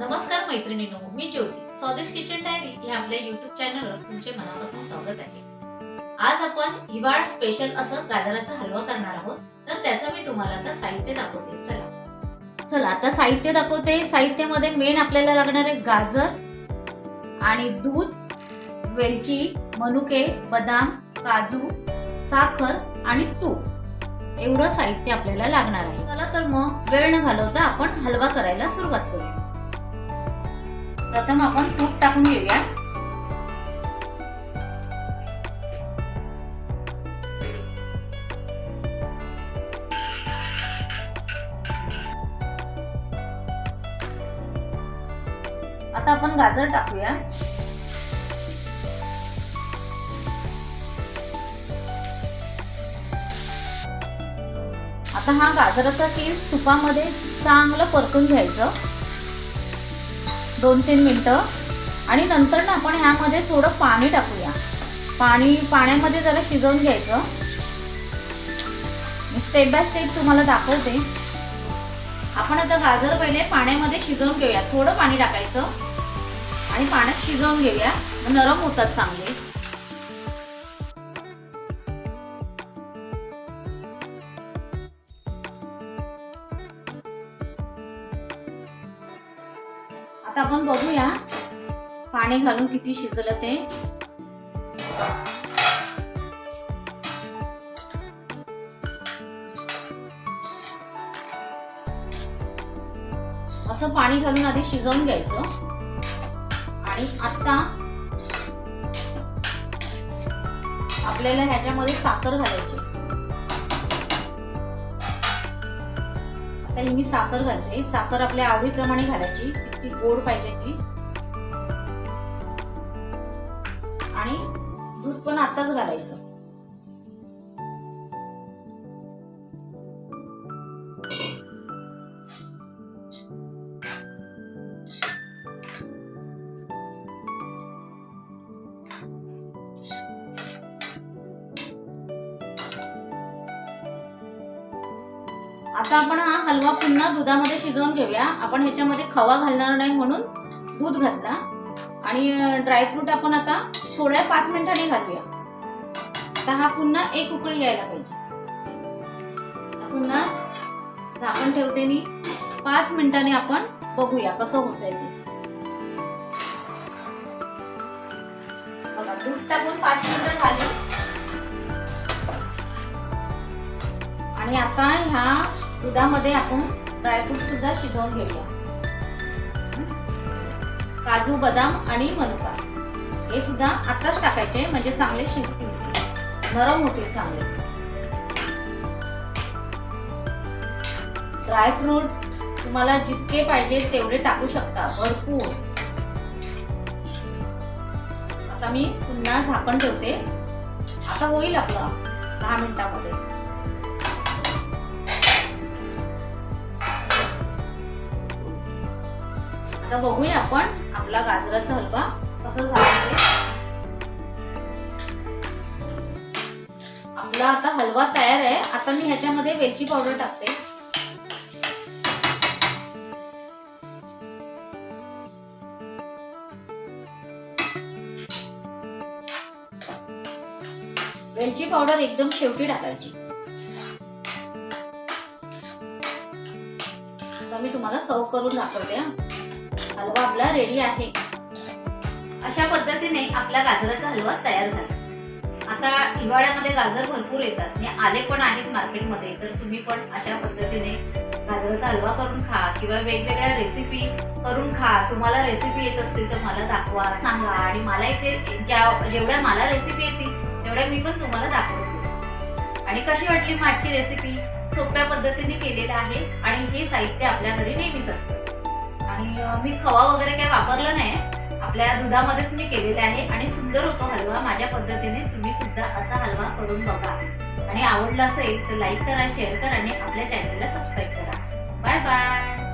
नमस्कार मैत्रिणीनो मी ज्योती. स्वादिष्ट kitchen diary या आपल्या युट्यूब चॅनलवर तुमचे मनापासून स्वागत आहे. आज आपण हिवाळा स्पेशल असं गाजराचा हलवा करणार आहोत. तर त्याचं मी तुम्हाला आता साहित्य दाखवते. चला. चला आता साहित्य दाखवते. साहित्यामध्ये मेन आपल्याला लागणार आहे गाजर आणि दूध वेलची मनुके बदाम काजू साखर आणि तूप. एवढं साहित्य आपल्याला लागणार आहे. चला तर मग वेळ न घालवता आपण हलवा करायला सुरुवात करूया. प्रथम आपण तूप टाकून घेऊया. आता आपण गाजर टाकूया. आता हा गाजराचा केस तुपामध्ये चांगलं परतून घ्यायचं. दोन तीन मिनटं. आणि नंतर ना आपण ह्यामध्ये थोडं पाणी टाकूया. पाणी पाण्यामध्ये जरा शिजवून घ्यायचं. मी स्टेप बाय स्टेप तुम्हाला दाखवते. आपण आता गाजर पहिले पाण्यामध्ये शिजवून घेऊया. थोडं पाणी टाकायचं. आणि पाण्यात शिजवून घेऊया. नरम होतात चांगले. आता आपण बघूया पाणी घालून किती शिजलं ते. असं पाणी घालून आधी शिजवून घ्यायचं. आणि आता आपल्याला ह्याच्यामध्ये साखर घालायची. आता ही मी साखर घालते. साखर आपल्या आवडीप्रमाणे घालायची. ती गोड पाहिजे ती. आणि दूध पण आताच घालायचं. आता आपण हा हलवा पुन्हा दुधामध्ये शिजवून घेऊया. आपण ह्याच्यामध्ये खवा घालणार नाही म्हणून दूध घातला. आणि ड्रायफ्रूट आपण आता थोड्या पाच मिनिटांनी घालूया. आता हा पुन्हा एक उकळी यायला पाहिजे. पुन्हा झाकण ठेवते मी. पाच मिनिटांनी आपण बघूया कसं होतंय ते. बघा दूध टाकून पाच मिनिटं झाली. आणि आता ह्या दुधामध्ये आपण ड्रायफ्रूट सुद्धा शिजवून घेऊया. काजू बदाम आणि मनुका. हे सुद्धा आताच टाकायचे म्हणजे चांगले शिजतील. नरम होतील चांगले. ड्रायफ्रूट तुम्हाला जितके पाहिजे तेवढे टाकू शकता भरपूर. आता मी पुन्हा झाकण ठेवते. आता होईल आपलं दहा मिनिटामध्ये. आता बघूया आपण. आपला गाजराचा हलवा कसं झाला आहे. आपला आता हलवा तयार आहे. आता मी ह्याच्यामध्ये वेलची पावडर टाकते. वेलची पावडर एकदम शेवटी टाकायची. मी तुम्हाला सर्व करून दाखवते हा. हलवा आपला रेडी आहे. अशा पद्धतीने आपला गाजराचा हलवा तयार झाला. आता हिवाळ्यामध्ये गाजर भरपूर येतात. आणि आले पण आहेत मार्केटमध्ये. तर तुम्ही पण अशा पद्धतीने गाजराचा हलवा करून खा किंवा वेगवेगळ्या रेसिपी करून खा. तुम्हाला रेसिपी येत असतील तर मला दाखवा सांगा. आणि मला इथे ज्या जेवढ्या मला रेसिपी येतील तेवढ्या मी पण तुम्हाला दाखवत. आणि कशी वाटली माझी रेसिपी सोप्या पद्धतीने केलेलं आहे. आणि हे साहित्य आपल्या घरी नेहमीच असतं. आणि मी खवा वगैरे काही वापरलं नाही. आपल्या दुधामध्येच मी केलेले आहे आणि सुंदर होतो हलवा. माझ्या पद्धतीने तुम्ही सुद्धा असा हलवा करून बघा. आणि आवडला असेल तर लाईक करा शेअर करा आणि आपल्या चॅनलला सबस्क्राईब करा. Bye bye